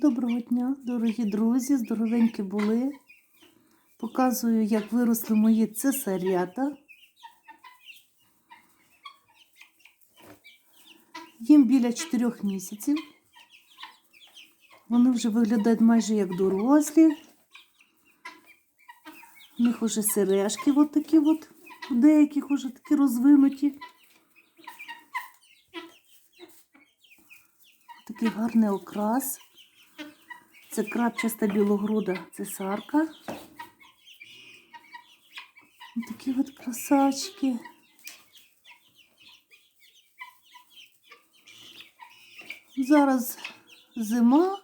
Доброго дня, дорогі друзі, здоровенькі були. Показую, як виросли мої цесарята. Їм біля 4 місяців. Вони вже виглядають майже як дорослі. У них вже сережки от такі от, деяких вже такі розвинуті. Такий гарний окрас. Це крапчаста білогруда цесарка. Ось Такі от красавчики. Зараз зима.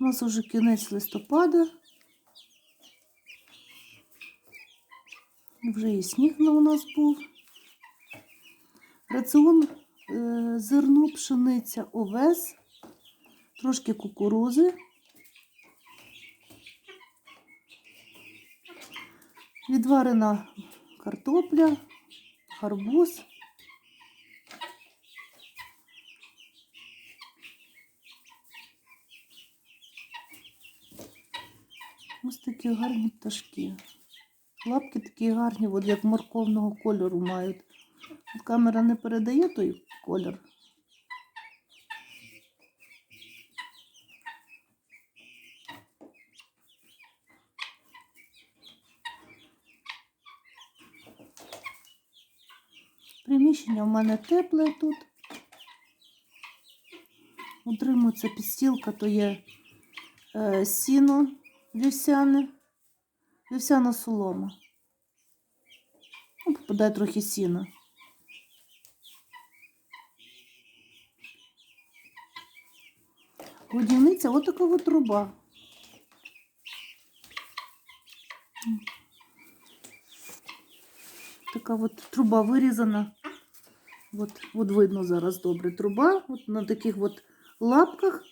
У нас уже кінець листопада. Вже і сніг на у нас був. Раціон е, зерно, пшениця, овес, трошки кукурузи. Відварена картопля, гарбуз. Ось такі гарні пташки. Лапки такі гарні, от як морковного кольору мають. От камера не передає той колір. Приміщення в мене тепле тут. Утримується підстілка, то є е, сіно вівсяне, вівсяна солома. Ну, попадає трохи сіна. Годівниця, така от труба. Така от труба вирізана. От, от видно зараз добре труба. От на таких от лапках.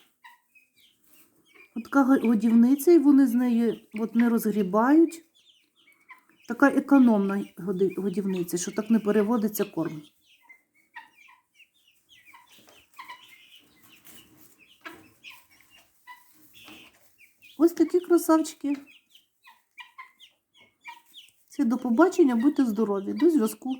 От така годівниця, і вони з неї от не розгрібають. Така економна годівниця, що так не переводиться корм. Ось такі красавчики. Всі до побачення, будьте здорові, до зв'язку.